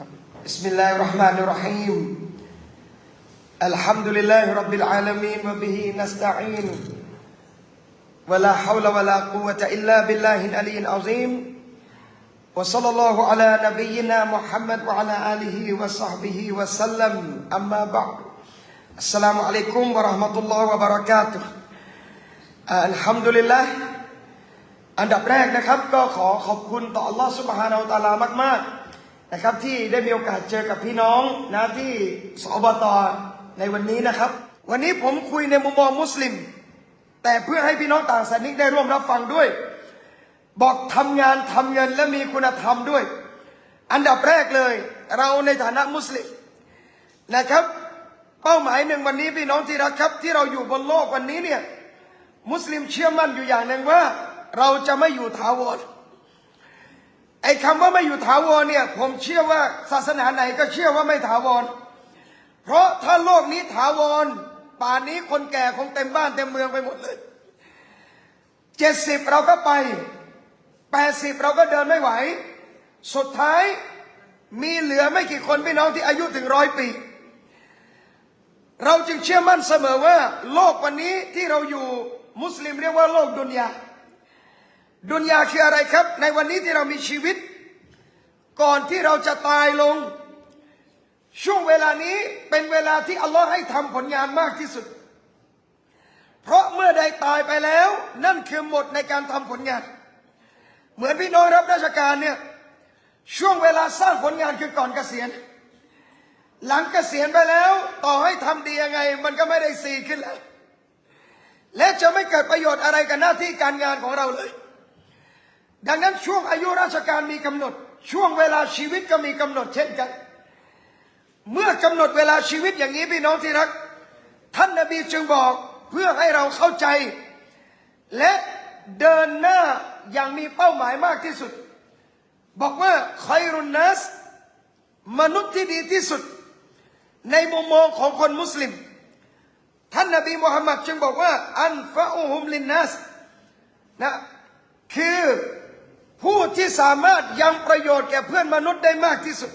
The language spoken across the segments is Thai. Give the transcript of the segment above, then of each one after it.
ครับ بسم الله الرحمن الرحيم الحمد لله رب العالمين وبه نستعين ولا حول ولا قوة إلا بالله العلي العظيم وصلى الله على نبينا محمد وعلى آله وصحبه وسلم أما بعد السلام عليكم ورحمة الله وبركاته อ่าอัลฮัมดุลิลละอันดับแรกนะครับ ก็ขอขอบคุณต่อ Allah سبحانه และ تعالى มากๆ นะครับที่ได้มีโอกาสเจอกับพี่น้องนะที่สอบตในวันนี้นะครับ วันนี้ผมคุยในมุมมองมุสลิม แต่เพื่อให้พี่น้องต่างศาสนิกได้ร่วมรับฟังด้วย บอกทำงานทำเงินและมีคุณธรรมด้วย อันดับแรกเลย เราในฐานะมุสลิมนะครับ เป้าหมายหนึ่งวันนี้พี่น้องที่รักครับ ที่เราอยู่บนโลกวันนี้เนี่ยมุสลิมเชื่อมั่นอยู่อย่างหนึ่งว่า เราจะไม่อยู่ถาวร ไอ้คำว่าไม่อยู่ถาวรเนี่ย ผมเชื่อว่าศาสนาไหนก็เชื่อว่าไม่ถาวร เพราะถ้าโลกนี้ถาวร ป่านนี้คนแก่คงเต็มบ้านเต็มเมืองไปหมดเลยเจ็ดสิบเราก็ไปแปดสิบเราก็เดินไม่ไหว สุดท้ายมีเหลือไม่กี่คนพี่น้องที่อายุถึงร้อยปี เราจึงเชื่อมั่นเสมอว่า โลกวันนี้ที่เราอยู่มุสลิมเรียกว่าโลกดุนยา ดุนยาคืออะไรครับ ในวันนี้ที่เรามีชีวิต ก่อนที่เราจะตายลง ช่วงเวลานี้เป็นเวลาที่อัลลอฮ์ให้ทำผลงานมากที่สุด เพราะเมื่อใดตายไปแล้ว นั่นคือหมดในการทำผลงาน เหมือนพี่น้องรับราชการเนี่ยช่วงเวลาสร้างผลงานคือก่อนเกษียณ หลังเกษียณไปแล้วต่อให้ทำดียังไง มันก็ไม่ได้ซีขึ้นแล้วและจะไม่เกิดประโยชน์อะไรกับหน้าที่การงานของเราเลย ดังนั้นช่วงอายุราชการมีกำหนด ช่วงเวลาชีวิตก็มีกำหนดเช่นกัน เมื่อกำหนดเวลาชีวิตอย่างนี้พี่น้องที่รัก ท่านนบีจึงบอกเพื่อให้เราเข้าใจ และเดินหน้าอย่างมีเป้าหมายมากที่สุด บอกว่าใครรุนนัสมนุษย์ที่ดีที่สุด ในมุมมองของคนมุสลิม ท่านนบีมุฮัมมัดจึงบอกว่า อันฟะอุฮุมลินนัสนะคือ ผู้ที่สามารถยังประโยชน์แก่เพื่อนมนุษย์ได้มากที่สุด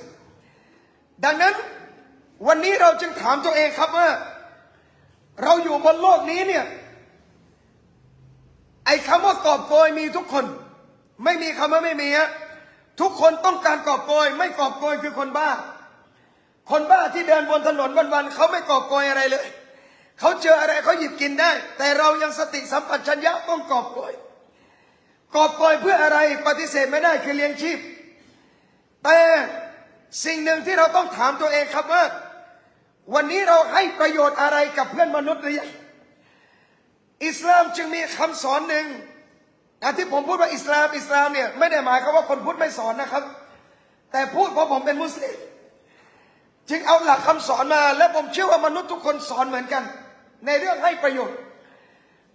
ดังนั้นวันนี้เราจึงถามตัวเองครับว่า เราอยู่บนโลกนี้เนี่ยไอ้คำว่ากอบโกยมีทุกคน ไม่มีคำว่าไม่มีฮะทุกคนต้องการกอบโกย ไม่กอบโกยคือคนบ้า คนบ้าที่เดินบนถนนวันๆเขาไม่กอบโกยอะไรเลย เขาเจออะไรเขาหยิบกินได้ แต่เรายังสติสัมปชัญญะต้องกอบโกย กอบโกยเพื่ออะไรปฏิเสธไม่ได้คือเลี้ยงชีพ แต่สิ่งหนึ่งที่เราต้องถามตัวเองครับว่า วันนี้เราให้ประโยชน์อะไรกับเพื่อนมนุษย์หรือยังอิสลามจึงมีคำสอนหนึ่งนะที่ผมพูดว่าอิสลามอิสลามเนี่ยไม่ได้หมายความว่าคนพุทธไม่สอนนะครับ แต่พูดเพราะผมเป็นมุสลิมจึงเอาหลักคำสอนมา และผมเชื่อว่ามนุษย์ทุกคนสอนเหมือนกัน ในเรื่องให้ประโยชน์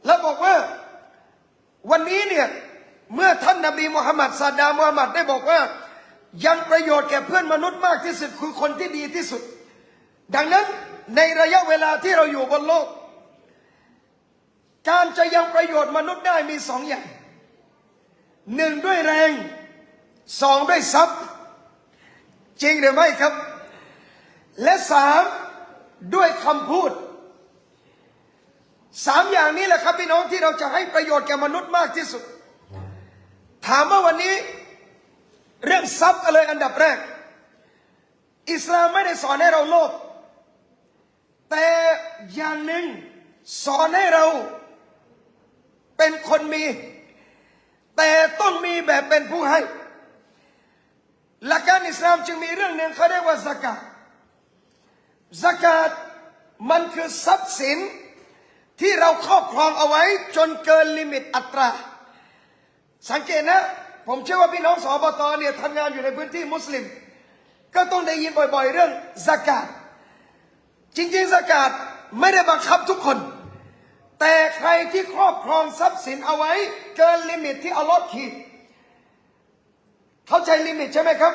แล้วบอกว่าวันนี้เนี่ย เมื่อท่านนบีมุฮัมมัดซาดามุฮัมมัดได้บอกว่า ยังประโยชน์แก่เพื่อนมนุษย์มากที่สุดคือคนที่ดีที่สุด ดังนั้นในระยะเวลาที่เราอยู่บนโลก การจะยังประโยชน์มนุษย์ได้มีสองอย่างหนึ่งด้วยแรงสองด้วยทรัพย์ จริงหรือไม่ครับ และสามด้วยคำพูดสามอย่างนี้แหละครับพี่น้องที่เราจะให้ประโยชน์แก่มนุษย์มากที่สุด ถามว่าวันนี้ เรื่องทรัพย์กันเลยอันดับแรก อิสลามไม่ได้สอนให้เราโลภแต่อย่างหนึ่งสอนให้เราเป็นคนมี แต่ต้องมีแบบเป็นผู้ให้ หลักการอิสลามจึงมีเรื่องหนึ่งเขาเรียกว่าสกาดสกาดมันคือทรัพย์สินที่เราครอบครองเอาไว้จนเกินลิมิตอัตรา สังเกตนะ ผมเชื่อว่าพี่น้องสอบตเนี่ยทำงานอยู่ในพื้นที่มุสลิม ก็ต้องได้ยินบ่อยๆ เรื่องสกาดจริงๆสกาดไม่ได้บังคับทุกคน แต่ใครที่ครอบครองทรัพย์สินเอาไว้เกินลิมิตที่อัลลอฮ์ขีดเข้าใจลิมิตใช่ไหมครับ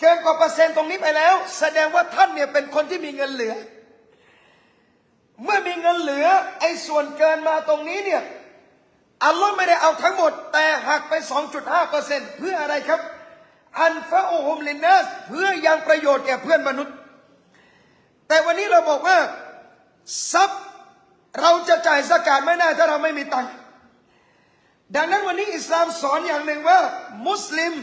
เกินกว่าเปอร์เซ็นต์ตรงนี้ไปแล้ว แสดงว่าท่านเนี่ยเป็นคนที่มีเงินเหลือ เมื่อมีเงินเหลือไอ้ส่วนเกินมาตรงนี้เนี่ย อัลลอฮ์ไม่ได้เอาทั้งหมด แต่หักไป 2.5เปอร์เพื่ออะไรครับ อันฟะอุฮุมลินนัสเพื่อยังประโยชน์แก่เพื่อนมนุษย์ แต่วันนี้เราบอกว่าทรัพย์เราจะจ่ายสกาดไม่ได้ถ้าเราไม่มีตังค์ดังนั้นวันนี้อิสลามสอนอย่างหนึ่งว่า มุสลิม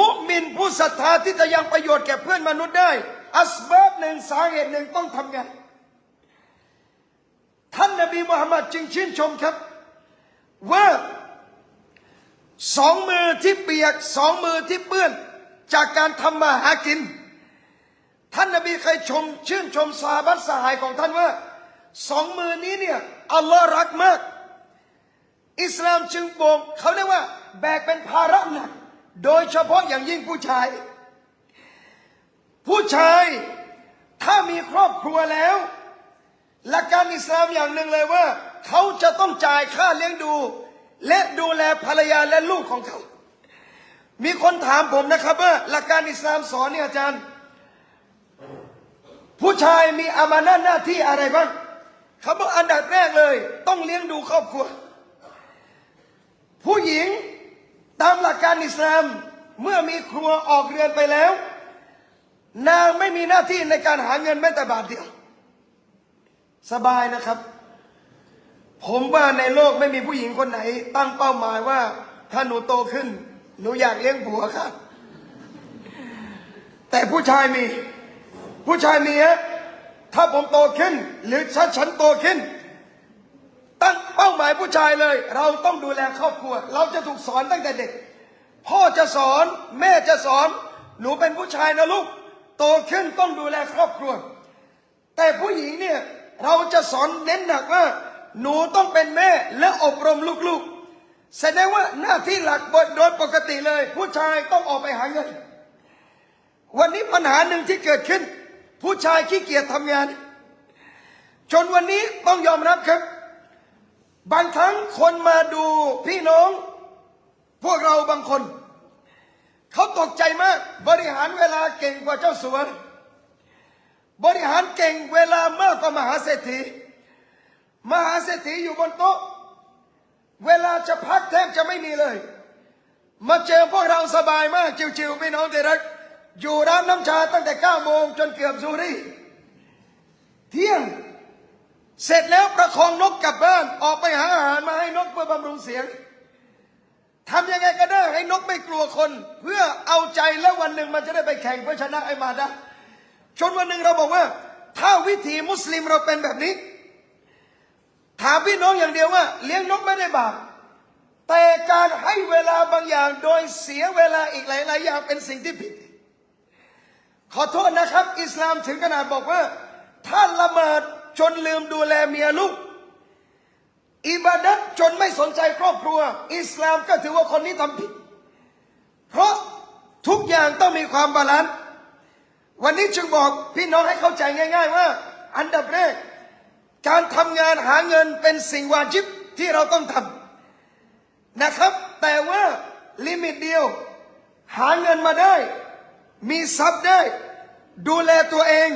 มุมินผู้ศรัทธาที่จะยังประโยชน์แก่เพื่อนมนุษย์ได้ อัสบับหนึ่งสาเหตุหนึ่งต้องทำไงท่านนบีมุฮัมมัดจึงชื่นชมครับ ว่าสองมือที่เปียกสองมือที่เปื้อน จากการทำมาหากิน ท่านนบีเคยชม ชื่นชมสาบัตสหายของท่านว่าสองมือนี้เนี่ยอัลลอฮ์รักมาก อิสลามจึงบ่งเขาเรียกว่า แบกเป็นภาระหนัก โดยเฉพาะอย่างยิ่งผู้ชาย ผู้ชายถ้ามีครอบครัวแล้วหลักการอิสลามอย่างหนึ่งเลยว่า เขาจะต้องจ่ายค่าเลี้ยงดู และดูแลภรรยาและลูกของเขา มีคนถามผมนะครับว่าหลักการอิสลามสอนเนี่ยอาจารย์ ผู้ชายมีอามานะหน้าที่อะไรบ้างเขาบอกอันดับแรกเลย ต้องเลี้ยงดูครอบครัว ผู้หญิงตามหลักการอิสลามเมื่อมีครัวออกเรือนไปแล้ว นางไม่มีหน้าที่ในการหาเงินแม้แต่บาทเดียว สบายนะครับ ผมว่าในโลกไม่มีผู้หญิงคนไหน ตั้งเป้าหมายว่า ถ้าหนูโตขึ้น หนูอยากเลี้ยงผัวค่ะ แต่ผู้ชายมี ผู้ชายมีฮะถ้าผมโตขึ้น หรือถ้าฉันโตขึ้น ตั้งเป้าหมายผู้ชายเลย เราต้องดูแลครอบครัว เราจะถูกสอนตั้งแต่เด็ก พ่อจะสอนแม่จะสอน หนูเป็นผู้ชายนะลูก โตขึ้นต้องดูแลครอบครัว แต่ผู้หญิงเนี่ย เราจะสอนเน้นหนักว่า หนูต้องเป็นแม่และอบรมลูกๆ แสดงว่าหน้าที่หลักโดยปกติเลย ผู้ชายต้องออกไปหาเงิน วันนี้ปัญหาหนึ่งที่เกิดขึ้น ผู้ชายขี้เกียจทำงาน จนวันนี้ต้องยอมรับครับ บางครั้งคนมาดูพี่น้อง พวกเราบางคน เขาตกใจมาก บริหารเวลาเก่งกว่าเจ้าสัวบริหารเก่งเวลามากกว่ามหาเศรษฐี มหาเศรษฐีอยู่บนโต๊ะ เวลาจะพักแทบจะไม่มีเลย มาเจอพวกเราสบายมากจิวๆพี่น้องที่รักอยู่ร้านน้ำชาตั้งแต่9โมงจนเกือบซูรีเที่ยงเสร็จแล้วประคองนกกลับบ้านออกไปหาอาหารมาให้นกเพื่อบำรุงเสียงทำยังไงก็ได้ให้นกไม่กลัวคน เพื่อเอาใจแล้ววันหนึ่งมันจะได้ไปแข่งเพื่อชนะไอ้มาดะจนวันหนึ่งเราบอกว่า ถ้าวิถีมุสลิมเราเป็นแบบนี้ ถามพี่น้องอย่างเดียวว่า เลี้ยงนกไม่ได้บาปแต่การให้เวลาบางอย่างโดยเสียเวลาอีกหลายๆอย่างเป็นสิ่งที่ผิด ขอโทษนะครับ อิสลามถึงขนาดบอกว่า ถ้าละหมาดจนลืมดูแลเมียลูกอิบาดัตจนไม่สนใจครอบครัว อิสลามก็ถือว่าคนนี้ทำผิด เพราะทุกอย่างต้องมีความบาลานซ์วันนี้จึงบอกพี่น้องให้เข้าใจง่าย ๆ ว่า อันดับแรก การทำงานหาเงินเป็นสิ่งวาจิบที่เราต้องทำนะครับ แต่ว่าลิมิตเดียว หาเงินมาได้ มีทรัพย์ได้ ดูแลตัวเอง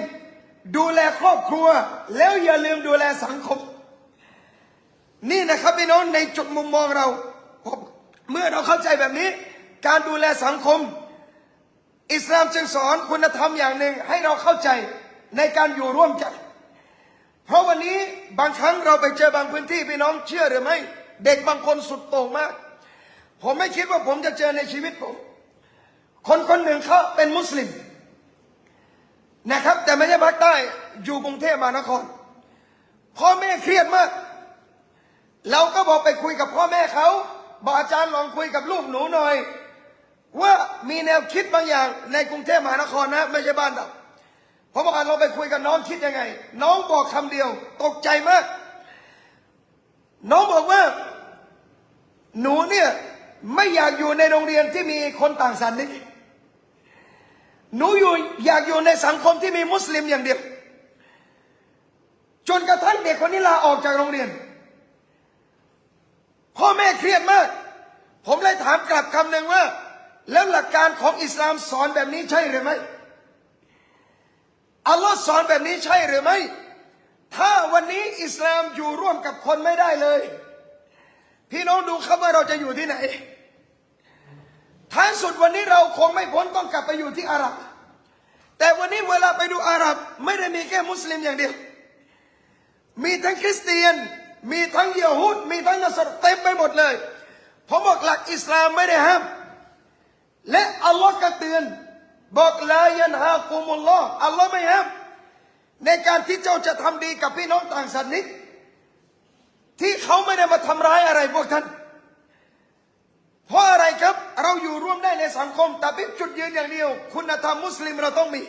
ดูแลครอบครัว แล้วอย่าลืมดูแลสังคม นี่นะครับพี่น้องในจุดมุมมองเรา เมื่อเราเข้าใจแบบนี้ การดูแลสังคม อิสลามจึงสอนคุณธรรมอย่างหนึ่งให้เราเข้าใจในการอยู่ร่วมกัน เพราะวันนี้บางครั้งเราไปเจอบางพื้นที่พี่น้องเชื่อหรือไม่ เด็กบางคนสุดโต่งมาก ผมไม่คิดว่าผมจะเจอในชีวิตผม คนคนหนึ่งเขาเป็นมุสลิมนะครับ แต่ไม่ใช่ภาคใต้อยู่กรุงเทพมหานครพ่อแม่เครียดมาก เราก็บอกไปคุยกับพ่อแม่เขาบอกอาจารย์ลองคุยกับลูกหนูหน่อย ว่ามีแนวคิดบางอย่างในกรุงเทพมหานครนะ ไม่ใช่บ้านเรา ผมบอกเราไปคุยกับน้องคิดยังไง น้องบอกคำเดียว ตกใจมาก น้องบอกว่า หนูเนี่ยไม่อยากอยู่ในโรงเรียนที่มีคนต่างศาสนาหนูอยู่อยากอยู่ในสังคมที่มีมุสลิมอย่างเดียว จนกระทั่งเด็กคนนี้ลาออกจากโรงเรียน พ่อแม่เครียดมาก ผมเลยถามกลับคำหนึ่งว่า แล้วหลักการของอิสลามสอนแบบนี้ใช่หรือไม่ อัลลอฮ์สอนแบบนี้ใช่หรือไม่ ถ้าวันนี้อิสลามอยู่ร่วมกับคนไม่ได้เลย พี่น้องดูครับว่าเราจะอยู่ที่ไหน ท้ายสุดวันนี้เราคงไม่พ้นต้องกลับไปอยู่ที่อาหรับ แต่วันนี้เวลาไปดูอาหรับ ไม่ได้มีแค่มุสลิมอย่างเดียว มีทั้งคริสเตียน มีทั้งยะฮูดมีทั้งนัสรเต็มไปหมดเลย ผมบอกหลักอิสลามไม่ได้ห้าม และอัลลอฮ์ก็เตือน บอกลายันฮากุมุลลอฮ์อัลลอฮ์ไม่ห้ามในการที่เจ้าจะทำดีกับพี่น้องต่างศาสนิกที่เขาไม่ได้มาทำร้ายอะไรพวกท่าน เพราะอะไรครับเราอยู่ร่วมได้ในสังคม แต่เป็นจุดยืนอย่างเดียว คุณธรรมมุสลิมเราต้องมี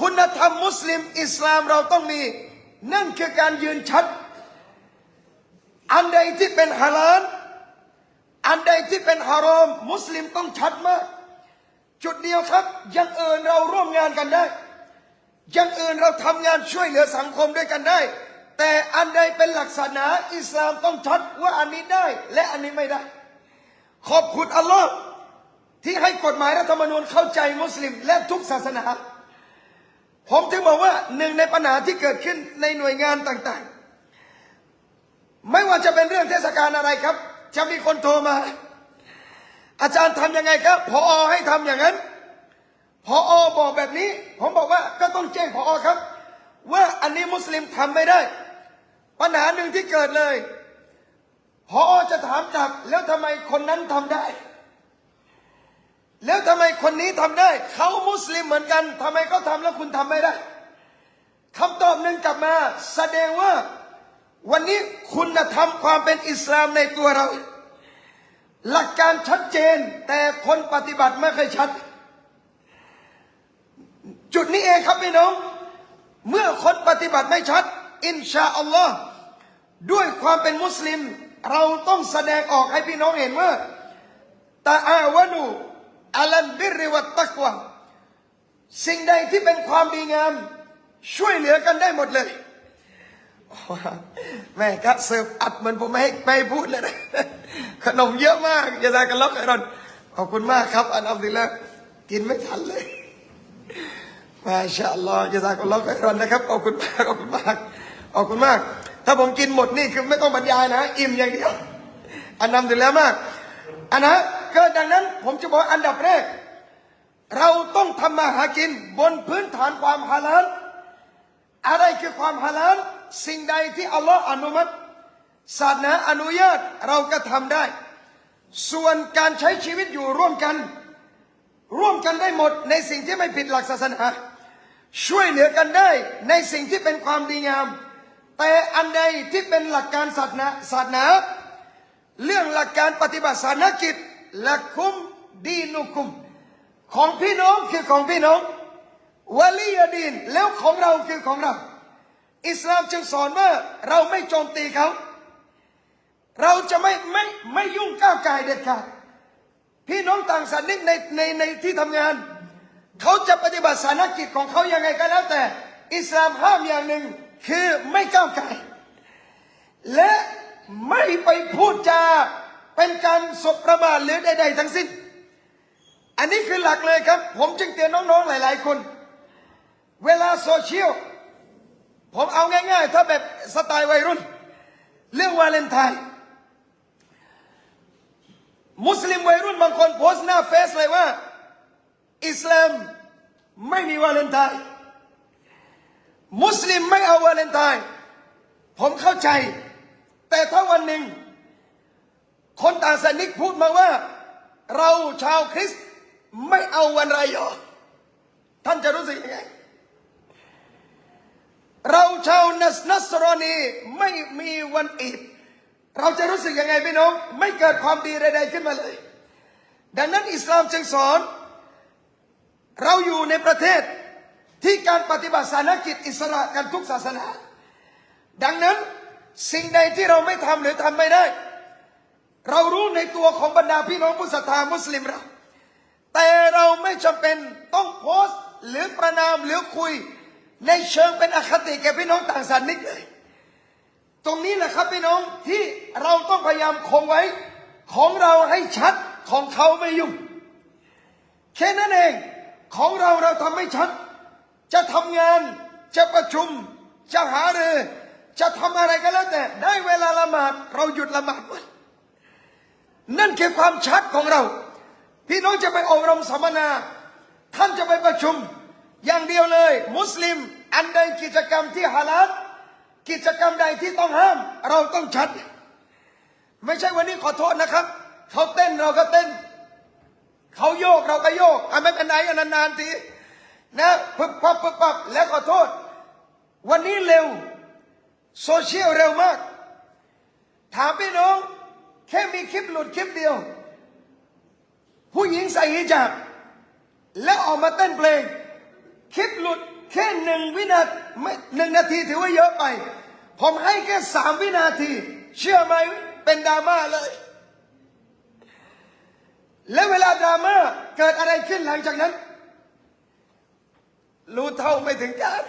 คุณธรรมมุสลิม อิสลามเราต้องมี นั่นคือการยืนชัด อันใดที่เป็นฮาลาลอันใดที่เป็นฮารอม มุสลิมต้องชัดมาก จุดเดียวครับยังเอื่นเราร่วมงานกันได้ยังอื่นเราทำงานช่วยเหลือสังคมด้วยกันได้ แต่อันใดเป็นหลักศาสนาอิสลามต้องชัดว่าอันนี้ได้และอันนี้ไม่ได้ ขอบคุณอัลลอฮ์ที่ให้กฎหมายรัฐธรรมนูญเข้าใจมุสลิม และทุกศาสนา ผมถึงบอกว่าหนึ่งในปัญหาที่เกิดขึ้นในหน่วยงานต่างๆ ไม่ว่าจะเป็นเรื่องเทศกาลอะไรครับ จะมีคนโทรมา อาจารย์ทำยังไงครับพออให้ทำอย่างนั้นพออบอกแบบนี้ ผมบอกว่าก็ต้องแจ้งพออครับ ว่าอันนี้มุสลิมทำไม่ได้ ปัญหาหนึ่งที่เกิดเลยพออจะถามกลับแล้วทำไมคนนั้นทำได้ แล้วทำไมคนนี้ทำได้ เขามุสลิมเหมือนกันทำไมเขาทำแล้วคุณทำไม่ได้คำตอบหนึ่งกลับมา แสดงว่า วันนี้คุณธรรมความเป็นอิสลามในตัวเรา หลักการชัดเจนแต่คนปฏิบัติไม่เคยชัด จุดนี้เองครับพี่น้อง เมื่อคนปฏิบัติไม่ชัด อินชาอัลลอฮ์ด้วยความเป็นมุสลิม เราต้องแสดงออกให้พี่น้องเห็นว่าตาอาวนูอัลันบิริวัตตักวาสิ่งใดที่เป็นความดีงาม ช่วยเหลือกันได้หมดเลย แม่ครับเสิร์ฟอัดเหมือนผมไม่ให้ไปพูดเลยนะขนมเยอะมากยาได้กันล็อกไอรอนขอบคุณมากครับ อันอัลดิลละกินไม่ทันเลยมาชาอัลลอฮ์จะซากุลลอฮ์ไกรอนนะครับขอบคุณมากขอบคุณมากขอบคุณมาก ถ้าผมกินหมดนี่คือไม่ต้องบรรยายนะ อิ่มอย่างเดียวอันนำถึงแล้วมากอันนะก็ดังนั้นผมจะบอกอันดับแรก เราต้องทำมาหากินบนพื้นฐานความฮาลาลอะไรคือความฮาลาล สิ่งใดที่อัลลอฮ์อนุมัติศาสนาอนุญาตเราก็ทำได้ ส่วนการใช้ชีวิตอยู่ร่วมกัน ร่วมกันได้หมดในสิ่งที่ไม่ผิดหลักศาสนา ช่วยเหลือกันได้ในสิ่งที่เป็นความดีงาม แต่อันใดที่เป็นหลักการศาสนาศาสนาเรื่องหลักการปฏิบัติศาสนกิจละคุมดีนุคุม ของพี่น้องคือของพี่น้องวลียดีนแล้วของเราคือของเรา อิสลามจึงสอนว่าเราไม่โจมตีเขา เราจะไม่ไม่ไม่ยุ่งก้าวไก่เด็ดขาดพี่น้องต่างศาสนิกในในในที่ทำงาน เขาจะปฏิบัติศานกิจของเขายังไงก็แล้วแต่ อิสลามห้ามอย่างหนึ่งคือไม่ก้าวไก่และไม่ไปพูดจาเป็นการสบประมาทหรือใดๆทั้งสิ้น อันนี้คือหลักเลยครับ ผมจึงเตือนน้องๆหลาย ๆ คน เวลาโซเชียล ผมเอาง่ายๆ ถ้าแบบสไตล์วัยรุ่น เรื่องวาเลนไทน์มุสลิมวัยรุ่นบางคนโพสต์หน้าเฟซเลยว่า อิสลามไม่มีวาเลนไทน์มุสลิมไม่เอาวาเลนไทน์ผมเข้าใจ แต่ถ้าวันหนึ่ง คนต่างศาสนิกพูดมาว่า เราชาวคริสต์ไม่เอาวันไรยอท่านจะรู้สึกยังไง เราชาวนัสนัสรอนีไม่มีวันอีดเราจะรู้สึกยังไงพี่น้อง ไม่เกิดความดีใดๆขึ้นมาเลย ดังนั้นอิสลามจึงสอน เราอยู่ในประเทศที่การปฏิบัติศาสนกิจอิสระกันทุกศาสนา ดังนั้นสิ่งใดที่เราไม่ทำหรือทำไม่ได้ เรารู้ในตัวของบรรดาพี่น้องผู้ศรัทธามุสลิมเราแต่เราไม่จำเป็นต้องโพสต์หรือประนามหรือคุย ในเชิงเป็นอคติแก่พี่น้องต่างศาสนิกเลย ตรงนี้แหละครับพี่น้องที่เราต้องพยายามคงไว้ ของเราให้ชัดของเขาไม่ยุ่งแค่นั้นเองของเราเราทำไม่ชัด จะทำงานจะประชุม จะหารือจะทำอะไรก็แล้วแต่ ได้เวลาละหมาดเราหยุดละหมาดวันนั่นคือความชัดของเรา พี่น้องจะไปอบรมสัมมนา ท่านจะไปประชุม อย่างเดียวเลย มุสลิม อันใดกิจกรรมที่ฮาลาลกิจกรรมใดที่ต้องห้าม เราต้องชัด ไม่ใช่วันนี้ขอโทษนะครับ เขาเต้นเราก็เต้น เขาโยกเราก็โยกอะไม่เป็นไรอะนานๆทีนะปึ๊บปั๊บปึ๊บปั๊บแล้วขอโทษ วันนี้เร็ว โซเชียลเร็วมาก ถามพี่น้อง แค่มีคลิปหลุดคลิปเดียว ผู้หญิงใส่ฮิญาบแล้วออกมาเต้นเพลง คลิปหลุดแค่หนึ่งวินาทีไม่หนึ่งนาทีถือว่าเยอะไป ผมให้แค่สามวินาที เชื่อไหมเป็นดราม่าเลย แล้วเวลาดราม่าเกิดอะไรขึ้นหลังจากนั้น รู้เท่าไม่ถึงการ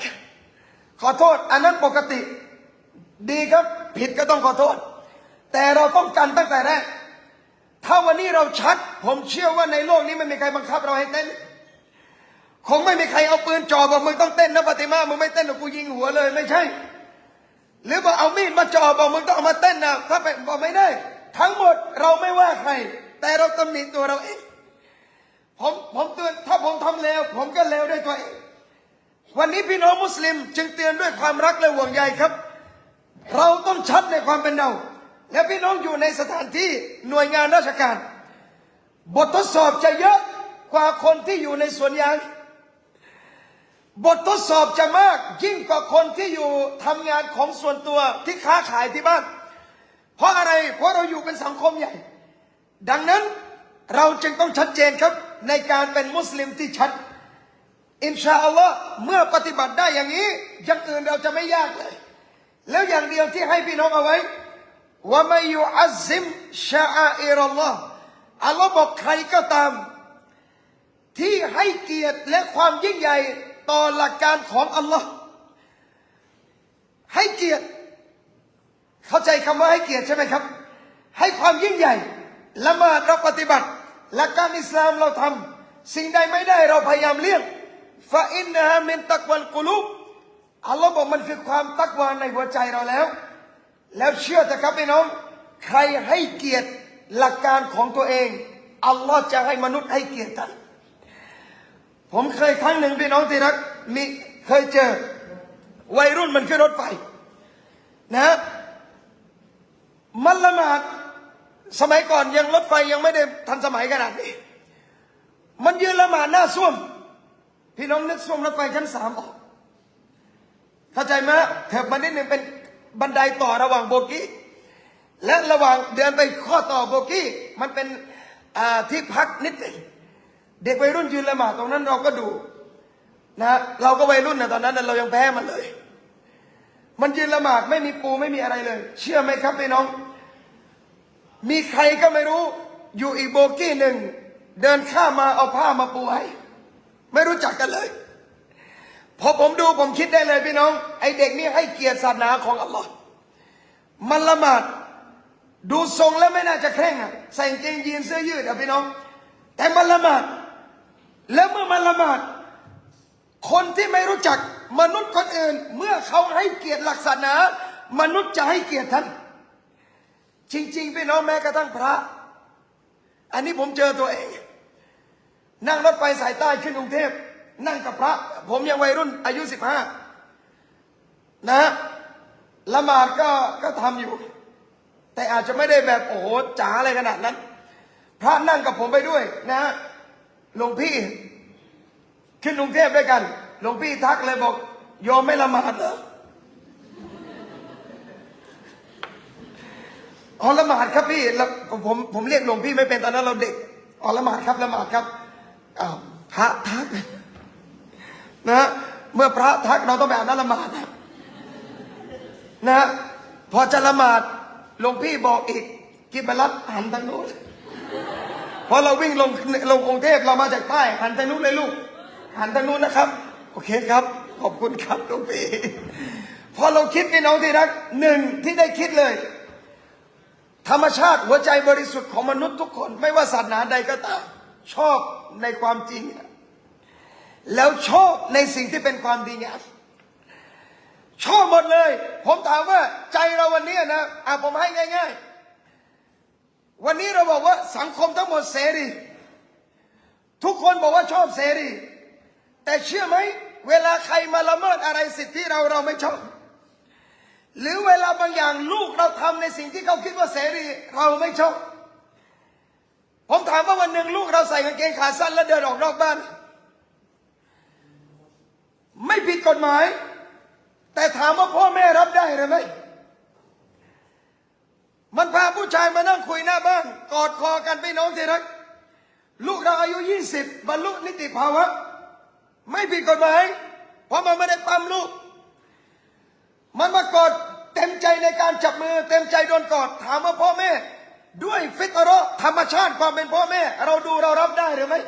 ขอโทษ อันนั้นปกติ ดีครับ ผิดก็ต้องขอโทษ แต่เราต้องกันตั้งแต่แรกถ้าวันนี้เราชัด ผมเชื่อว่าในโลกนี้ไม่มีใครบังคับเราให้เต้น คงไม่มีใครเอาปืนจ่อบอกมึงต้องเต้นนะปฏิมามึงไม่เต้นหรอกกูยิงหัวเลยไม่ใช่ หรือว่าเอามีดมาจ่อบอกมึงต้องเอามาเต้นนะถ้าไปบอกไม่ได้ ทั้งหมดเราไม่ว่าใคร แต่เราตำหนิตัวเราเองผมผมเตือนถ้าผมทำเลวผมก็เลวด้วยตัวเองวันนี้พี่น้องมุสลิม จึงเตือนด้วยความรักและห่วงใยครับ เราต้องชัดในความเป็นเรา และพี่น้องอยู่ในสถานที่หน่วยงานราชการ บททดสอบจะเยอะกว่าคนที่อยู่ในสวนยาง บททดสอบจะมากยิ่งกว่าคนที่อยู่ทำงานของส่วนตัวที่ค้าขายที่บ้าน เพราะอะไร เพราะเราอยู่เป็นสังคมใหญ่ ดังนั้นเราจึงต้องชัดเจนครับในการเป็นมุสลิมที่ชัด อินชาอัลลอฮ์เมื่อปฏิบัติได้อย่างนี้อย่างอื่นเราจะไม่ยากเลย แล้วอย่างเดียวที่ให้พี่น้องเอาไว้ว่าไม่อยู่อัซซิมชาอาอิรอัลลอฮ์อัลลอฮ์บอกใครก็ตาม ที่ให้เกียรติและความยิ่งใหญ่ ต่อหลักการของอัลลอฮ์ให้เกียรติ เข้าใจคำว่าให้เกียรติใช่ไหมครับ ให้ความยิ่งใหญ่ละมาดเราปฏิบัติหลักการอิสลามเราทำสิ่งใดไม่ได้เราพยายามเลี่ยงฟาอินนะฮามินตักวันกุลุบอัลลอฮ์บอกมันคือความตักวาในหัวใจเราแล้ว แล้วเชื่อเถอะครับพี่น้อง ใครให้เกียรติหลักการของตัวเอง อัลลอฮ์จะให้มนุษย์ให้เกียรติท่าน ผมเคยครั้งหนึ่งพี่น้องที่รักมีเคยเจอ วัยรุ่นมันขึ้นรถไฟนะมันละหมาดสมัยก่อนยังรถไฟยังไม่ได้ทันสมัยขนาดนี้ มันยืนละหมาดหน้าส้วม พี่น้องนึกส้วมรถไฟชั้นสามออกเข้าใจไหมเถิบมานิดหนึ่งเป็นบันไดต่อระหว่างโบกี้ และระหว่างเดินไปข้อต่อโบกี้ มันเป็นที่พักนิดหนึ่ง เด็กวัยรุ่นยืนละหมาดตรงนั้นเราก็ดูนะเราก็วัยรุ่นนะตอนนั้นเรายังแพ้มันเลย มันยืนละหมาดไม่มีปูไม่มีอะไรเลย เชื่อไหมครับพี่น้อง มีใครก็ไม่รู้ อยู่อีกโบกี้หนึ่งเดินข้ามมาเอาผ้ามาปูให้ไม่รู้จักกันเลยพอผมดูผมคิดได้เลยพี่น้อง ไอเด็กนี่ให้เกียรติศาสนาของอัลลอฮ์มันละหมาดดูทรงแล้วไม่น่าจะเคร่งอะใส่กางเกงยีนเสื้อยืดอะพี่น้อง แต่มันละหมาด แล้วเมื่อมันละหมาด คนที่ไม่รู้จักมนุษย์คนอื่น เมื่อเขาให้เกียรติหลักศาสนามนุษย์จะให้เกียรติท่าน จริงๆพี่น้องแม้กระทั่งพระ อันนี้ผมเจอตัวเอง นั่งรถไฟสายใต้ขึ้นกรุงเทพ นั่งกับพระ ผมยังวัยรุ่นอายุสิบห้านะละหมาดก็ก็ทำอยู่ แต่อาจจะไม่ได้แบบโอ้โหจ๋าอะไรขนาดนั้น พระนั่งกับผมไปด้วยนะ หลวงพี่ ขึ้นกรุงเทพด้วยกัน หลวงพี่ทักเลยบอก โยมไม่ละหมาดเหรออ๋อละหมาดครับพี่ผมผมเรียกหลวงพี่ไม่เป็นตอนนั้นเราเด็กอ๋อละหมาดครับละหมาดครับอ้าวพระทัก นะเมื่อพระทักเราต้องไปอาบน้ำละหมาดนะพอจะละหมาดหลวงพี่บอกอีกกิบรัตหันทางโน้น เพอเราวิ่งลงลงกรุงเทพเรามาจากใต้หันทางนู้นเลยลูก หันทางนู้นนะครับ โอเคครับ ขอบคุณครับหลวงพี่พอเราคิดพี่น้องที่รักหนึ่งที่ได้คิดเลย ธรรมชาติหัวใจบริสุทธิ์ของมนุษย์ทุกคน ไม่ว่าศาสนาใดก็ตามชอบในความจริง แล้วชอบในสิ่งที่เป็นความดีงามชอบหมดเลย ผมถามว่าใจเราวันนี้นะอะผมให้ง่าย ๆ วันนี้เราบอกว่าสังคมทั้งหมดเสรี ทุกคนบอกว่าชอบเสรี แต่เชื่อไหม เวลาใครมาละเมิดอะไรสิทธิเราเราไม่ชอบ หรือเวลาบางอย่างลูกเราทำในสิ่งที่เขาคิดว่าเสรีเราไม่ชอบ ผมถามว่าวันหนึ่งลูกเราใส่กางเกงขาสั้นแล้วเดินออกนอกบ้าน ไม่ผิดกฎหมาย แต่ถามว่าพ่อแม่รับได้หรือไม่ มันพาผู้ชายมานั่งคุยหน้าบ้านกอดคอกันไปน้องที่รัก ลูกเราอายุยี่สิบบรรลุนิติภาวะ ไม่ผิดกฎหมาย เพราะมันไม่ได้ปั๊มลูก มันมากอดเต็มใจในการจับมือ เต็มใจโดนกอดถามว่าพ่อแม่ ด้วยฟิตรอธรรมชาติความเป็นพ่อแม่ เราดูเรารับได้หรือไม่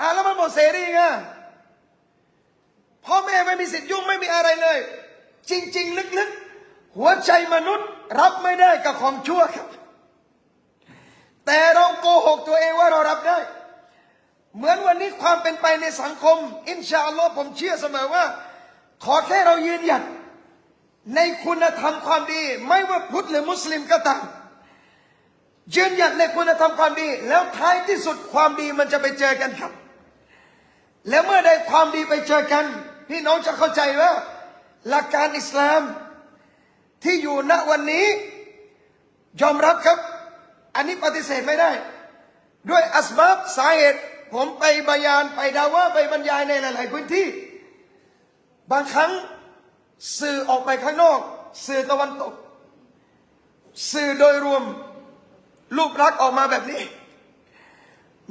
อ่าแล้วมันบอกเสรีไงพ่อแม่ไม่มีสิทธิ์ยุ่งไม่มีอะไรเลย จริง ๆ ลึกๆ หัวใจมนุษย์รับไม่ได้กับของชั่วครับ แต่เราโกหกตัวเองว่าเรารับได้ เหมือนวันนี้ความเป็นไปในสังคม อินชาอัลลอฮ์ผมเชื่อเสมอว่า ขอแค่เรายืนหยัดในคุณธรรมความดี ไม่ว่าพุทธหรือมุสลิมก็ตามยืนหยัดในคุณธรรมความดี แล้วท้ายที่สุดความดีมันจะไปเจอกันครับ แล้วเมื่อใดความดีไปเจอกัน พี่น้องจะเข้าใจว่า หลักการอิสลาม ที่อยู่ณวันนี้ ยอมรับครับ อันนี้ปฏิเสธไม่ได้ ด้วยอัสบับสาเหตุ ผมไปบายานไปดาว่าไปบรรยายในหลาย ๆ พื้นที่ บางครั้งสื่อออกไปข้างนอก สื่อตะวันตก สื่อโดยรวมรูปลักษณ์ออกมาแบบนี้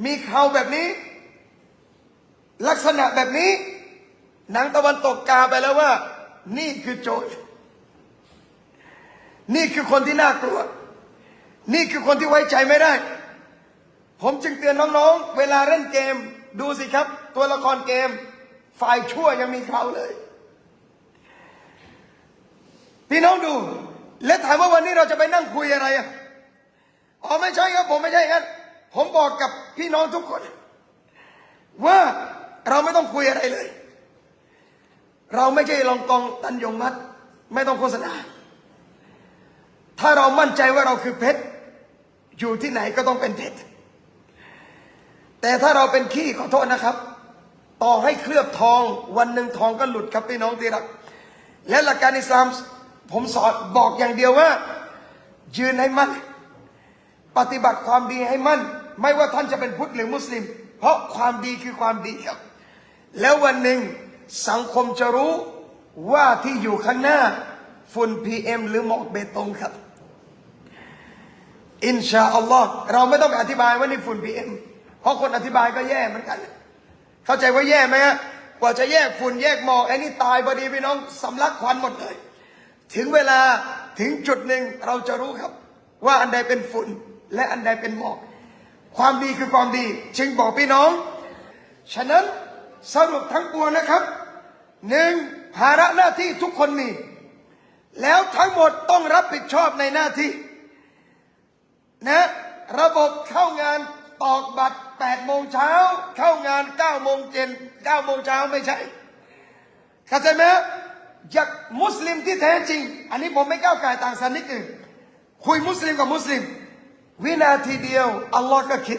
มีเขาแบบนี้ ลักษณะแบบนี้ หนังตะวันตกกาไปแล้วว่า นี่คือโจร นี่คือคนที่น่ากลัว นี่คือคนที่ไว้ใจไม่ได้ ผมจึงเตือนน้องๆ เวลาเล่นเกม ดูสิครับ ตัวละครเกม ฝ่ายชั่วยังมีเขาเลย พี่น้องดู และถามว่าวันนี้เราจะไปนั่งคุยอะไรอะอ๋อไม่ใช่ครับผมไม่ใช่งั้นผมบอกกับพี่น้องทุกคน ว่าเราไม่ต้องคุยอะไรเลย เราไม่ใช่ลองกองตันยงมัด ไม่ต้องโฆษณา ถ้าเรามั่นใจว่าเราคือเพชร อยู่ที่ไหนก็ต้องเป็นเพชร แต่ถ้าเราเป็นขี้ขอโทษนะครับ ต่อให้เคลือบทองวันหนึ่งทองก็หลุดครับพี่น้องที่รัก และหลักการอิสลามผมสอนบอกอย่างเดียวว่า ยืนให้มั่น ปฏิบัติความดีให้มั่น ไม่ว่าท่านจะเป็นพุทธหรือมุสลิม เพราะความดีคือความดีครับ แล้ววันหนึ่งสังคมจะรู้ว่าที่อยู่ข้างหน้าฝุ่น PM หรือหมอกเบตงครับ อินชาอัลลอฮ์เราไม่ต้องไปอธิบายว่านี่ฝุ่น PM เพราะคนอธิบายก็แย่เหมือนกัน เข้าใจว่าแย่ไหมฮะกว่าจะแยกฝุ่นแยกหมอกไอ้นี่ตายพอดีพี่น้องสำลักควันหมดเลย ถึงเวลาถึงจุดหนึ่งเราจะรู้ครับ ว่าอันใดเป็นฝุ่นและอันใดเป็นหมอก ความดีคือความดี จึงบอกพี่น้อง ฉะนั้นสรุปทั้งปวงนะครับหนึ่งภาระหน้าที่ทุกคนมี แล้วทั้งหมดต้องรับผิดชอบในหน้าที่ นะระบบเข้างานตอกบัตร8โมงเช้าเข้างาน9โมงเย็น9โมงเช้าไม่ใช่เข้าใจไหมอยากมุสลิมที่แท้จริง อันนี้ผมไม่ก้าวไก่ต่างศาสนิกอื่นคุยมุสลิมกับมุสลิม วินาทีเดียวอัลลอฮ์ก็คิด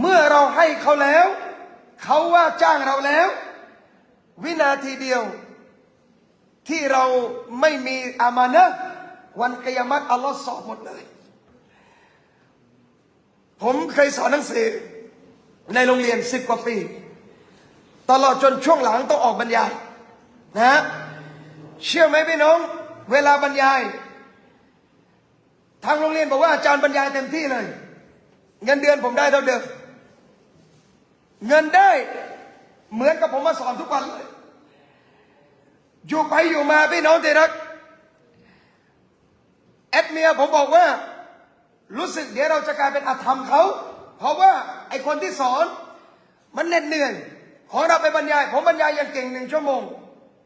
เมื่อเราให้เขาแล้ว เขาว่าจ้างเราแล้ว วินาทีเดียว ที่เราไม่มีอามานะ วันกิยามัตอัลลอฮ์สอบหมดเลย ผมเคยสอนหนังสือในโรงเรียนสิบกว่าปี ตลอดจนช่วงหลังต้องออกบรรยายนะ เชื่อไหมพี่น้อง เวลาบรรยาย ทางโรงเรียนบอกว่าอาจารย์บรรยายเต็มที่เลย เงินเดือนผมได้เท่าเดิมเงินได้เหมือนกับผมมาสอนทุกวันเลย อยู่ไปอยู่มาพี่น้องที่รัก แอดเมียผมบอกว่า รู้สึกเดี๋ยวเราจะกลายเป็นอาธรรมเขา เพราะว่าไอคนที่สอนมันเหน็ดเหนื่อย ขอเราไปบรรยาย ผมบรรยายอย่างเก่งหนึ่งชั่วโมง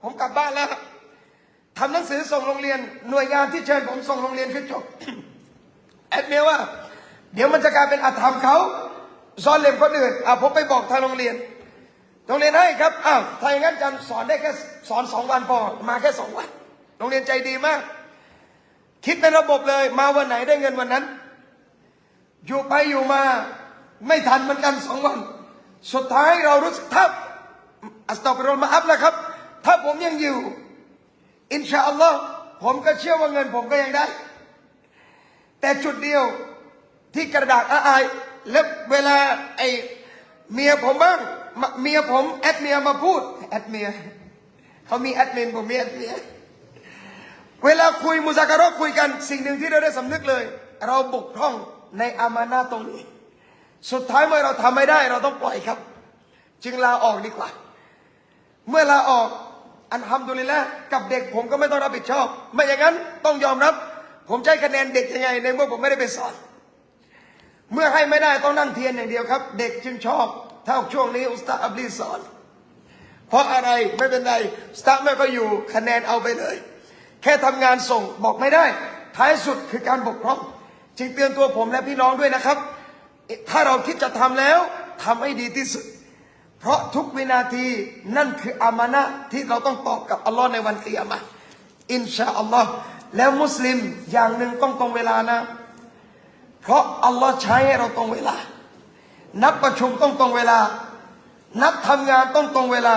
ผมกลับบ้านแล้วทำหนังสือส่งโรงเรียน หน่วยงานที่เชิญผมส่งโรงเรียนคือจบแอดเมียว่า เดี๋ยวมันจะกลายเป็นอาธรรมเขาสอนเล่มคนอื่นอะผมไปบอกทางโรงเรียนโรงเรียนให้ครับ อ้าว ถ้าอย่างนั้นจารย์สอนได้แค่สอนสองวันพอ มาแค่สองวัน โรงเรียนใจดีมาก คิดเป็นระบบเลย มาวันไหนได้เงินวันนั้น อยู่ไปอยู่มาไม่ทันเหมือนกันสองวัน สุดท้ายเรารู้สึกถ้าอัสตัฟรุลมาอัพนะครับ ถ้าผมยังอยู่ อินชาอัลลอฮ์ผมก็เชื่อว่าเงินผมก็ยังได้ แต่จุดเดียวที่กระดาษอาอายและเวลาไอเมียผมบ้างเมียผมแอดเมียมาพูดแอดเมียเขามีแอดมินผมมีแอดเมีย เวลาคุยมุสาการะคุยกัน สิ่งหนึ่งที่เราได้สำนึกเลย เราบกพร่องในอามานาตรงนี้ สุดท้ายเมื่อเราทำไม่ได้ เราต้องปล่อยครับ จึงลาออกดีกว่า เมื่อลาออกอันทำดุลิละกับเด็กผมก็ไม่ต้องรับผิดชอบ ไม่อย่างนั้นต้องยอมรับ ผมใช้คะแนนเด็กยังไง ในเมื่อผมไม่ได้ไปสอน เมื่อให้ไม่ได้ต้องนั่งเทียนอย่างเดียวครับ เด็กจึงชอบเท่าช่วงนี้อุสตาอับลีสอน เพราะอะไรไม่เป็นไรสตาฟแม่ก็อยู่คะแนนเอาไปเลย แค่ทำงานส่งบอกไม่ได้ ท้ายสุดคือการบกพร่อง จึงเตือนตัวผมและพี่น้องด้วยนะครับ ถ้าเราคิดจะทำแล้วทำให้ดีที่สุด เพราะทุกวินาทีนั่นคืออามานะที่เราต้องตอบกับอัลลอฮ์ในวันเกียรมาอินชาอัลลอฮ์แล้วมุสลิมอย่างหนึ่งต้องตรงเวลานะ เพราะอัลลอฮ์ใช้ให้เราตรงเวลา นับประชุมต้องตรงเวลา นับทำงานต้องตรงเวลา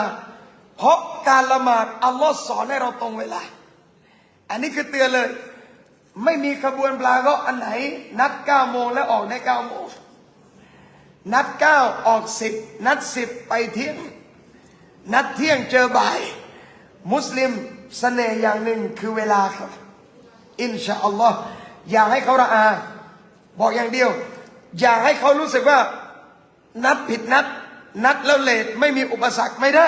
เพราะการละหมาดอัลลอฮ์สอนให้เราตรงเวลา อันนี้คือเตือนเลย ไม่มีขบวนปลาก็อันไหน นัดเก้าโมงแล้วออกได้เก้าโมงนัดเก้าออกสิบนัดสิบไปเที่ยง นัดเที่ยงเจอบ่าย มุสลิมเสน่ห์อย่างหนึ่งคือเวลาครับ อินชาอัลลอฮ์อย่าให้เขาระอา บอกอย่างเดียว อย่าให้เขารู้สึกว่า นัดผิดนัด นัดแล้วเลทไม่มีอุปสรรคไม่ได้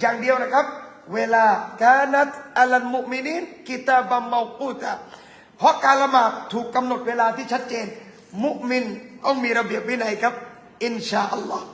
อย่างเดียวนะครับ เวลากานัดอัลันมุมินินกิตาบัมเมากูตะเพราะการละหมาดถูกกำหนดเวลาที่ชัดเจน มุมินต้องมีระเบียบวินัยครับ อินชาอัลลอฮ์